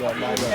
ยอด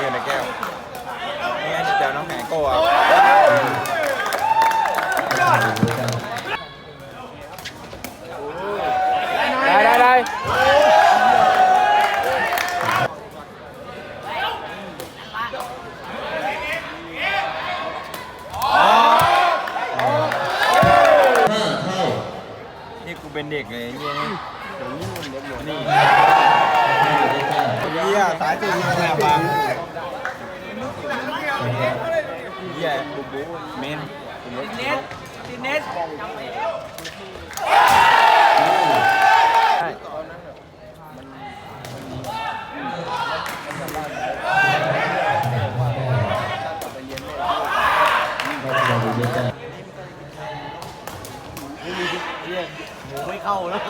นี่อยู่ในแก้วนี่ไงเดี๋ยวน้ำแข็งโก้อะได้ได้ได้นี่กูเป็นเด็กเลยเนี่ยนี่นี่ เฮียสายตื่นมาแล้วบ้างเฮียบุบบุ๊เมนติเน็ตเน็ตไม่เข้าแล้ว